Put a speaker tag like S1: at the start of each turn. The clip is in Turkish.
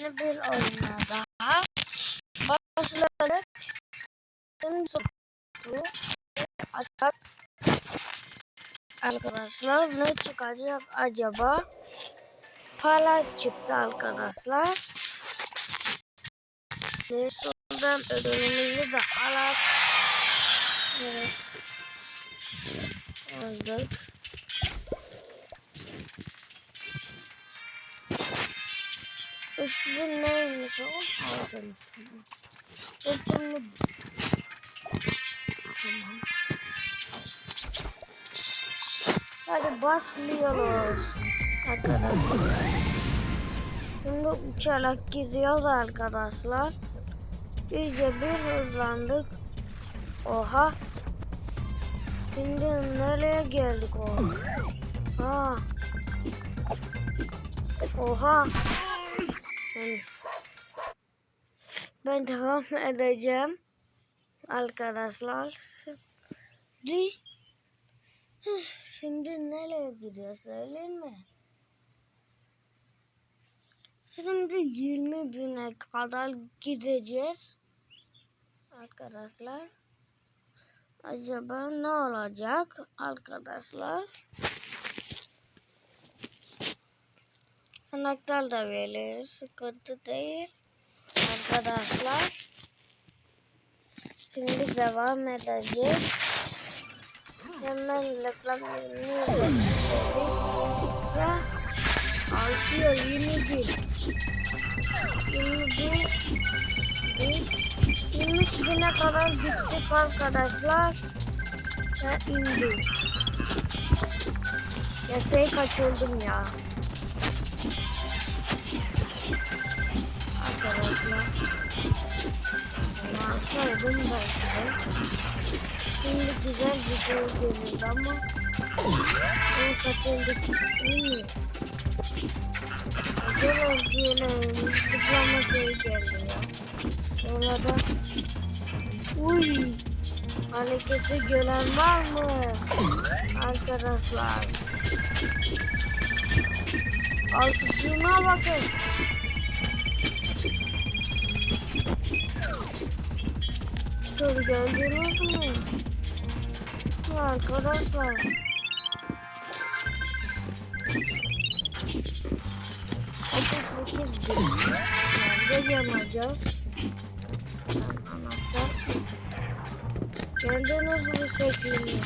S1: Yeni bir oyuna daha başladık. Şimdi bu açak arkadaşlar ne çıkacak acaba? Pala çıktı arkadaşlar. Ve sonradan ödülümüzü de alalım. Evet. Aldık. Üç bin neymiş o? Aldım. Tamam. Hadi başlıyoruz. Arkadaşlar. Şimdi uçarak gidiyoruz arkadaşlar. İyice bir hızlandık. Oha. Şimdi nereye geldik o? Ha. Oha. Ben, ben devam edeceğim. Arkadaşlar. Şimdi, şimdi nereye gidiyor söyleyeyim mi? Şimdi 20 bine kadar gideceğiz. Arkadaşlar. Acaba ne olacak arkadaşlar? Anahtar da verir. Sıkıntı değil. Arkadaşlar. Şimdi devam edeceğiz. Hemen izledik. Ve artıyor 21. 21. 23 bine kadar gittik arkadaşlar. Ve indik. Yasayı kaçırdım ya. Arkadaşlar. Bunu alsaydım belki de. Şimdi güzel bir şey görüyordu ama bunu kaçırdık. İyi. Acaba yine zıplama şey geldi ya. Sonra da Uy hareketi gören var mı? Arkadaşlar. Altısına bakın. Dur gördünüz mü? Arkadaşlar. Otuz sekiz bin. Nerede yanacağız? Anahtar. Gördünüz mü şeklini?